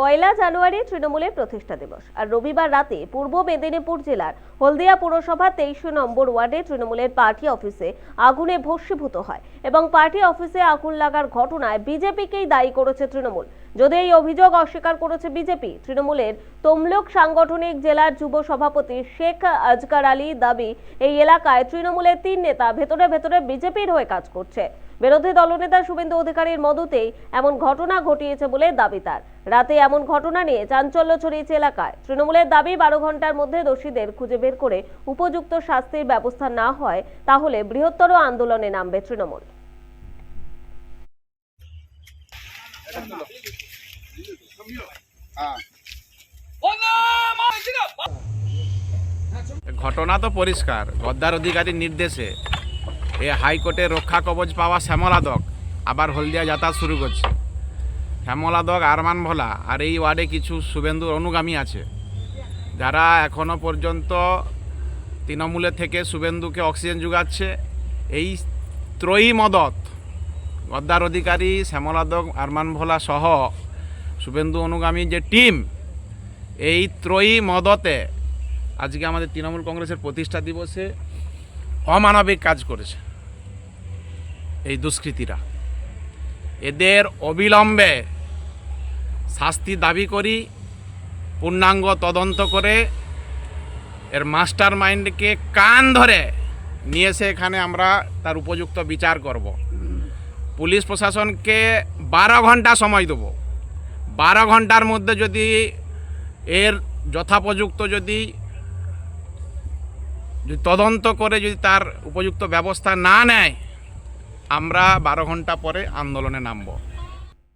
পয়লা জানুয়ারি তৃণমূলের প্রতিষ্ঠা দিবস। আর রবিবার রাতে পূর্ব মেদিনীপুর জেলার হলদিয়া পুরসভা তেইশ নম্বর ওয়ার্ডে তৃণমূলের পার্টি অফিসে আগুনে ভস্মীভূত হয় এবং পার্টি অফিসে আগুন লাগার ঘটনায় বিজেপিকেই দায়ী করেছে তৃণমূল। যদি এই অভিযোগ অস্বীকার করেছে বিজেপি, তৃণমূলের তমলুক সাংগঠনিক জেলার যুব সভাপতি শেখ আজকার আলী দাবি, এই এলাকায় তৃণমূলের তিন নেতা ভেতরে ভেতরে বিজেপির হয়ে কাজ করছে। বিরোধী দলনেতা শুভেন্দু অধিকারীর মদতেই এমন ঘটনা ঘটিয়েছে বলে দাবি তার। রাতে এমন ঘটনা নিয়ে চাঞ্চল্য ছড়িয়েছে এলাকায়। তৃণমূলের দাবি, বারো ঘণ্টার মধ্যে দোষীদের খুঁজে বের করে উপযুক্ত শাস্তির ব্যবস্থা না হয়, তাহলে বৃহত্তর আন্দোলনে নামবে তৃণমূল। ঘটনা তো পরিষ্কার, গদ্দার অধিকারীর নির্দেশে। এ হাইকোর্টে রক্ষা কবচ পাওয়া শ্যামলাদক আবার হলদিয়া যাতায়াত শুরু করছে। শ্যামলাদক আরমান ভোলা আর এই ওয়ার্ডে কিছু শুভেন্দুর অনুগামী আছে। যারা এখনও পর্যন্ত তৃণমূলের থেকে শুভেন্দুকে অক্সিজেন যোগাচ্ছে, এই ত্রয়ী মদত, গদ্দার অধিকারী শ্যামলাদক আরমান ভোলা সহ শুভেন্দু অনুগামী যে টিম, এই ত্রয়ী মদতে আজকে আমাদের তৃণমূল কংগ্রেসের প্রতিষ্ঠা দিবসে অমানবিক কাজ করেছে। এই দুষ্কৃতীরা। এদের অবিলম্বে শাস্তি দাবি করি, পূর্ণাঙ্গ তদন্ত করে এর মাস্টার মাইন্ডকে কান ধরে নিয়ে এসে এখানে আমরা তার উপযুক্ত বিচার করব। পুলিশ প্রশাসনকে বারো ঘণ্টা সময় দেবো। বারো ঘণ্টার মধ্যে যদি এর যথাপযুক্ত যদি তদন্ত করে যদি তার উপযুক্ত ব্যবস্থা না নেয় আমরা বারো ঘণ্টা পরে আন্দোলনে নামবো।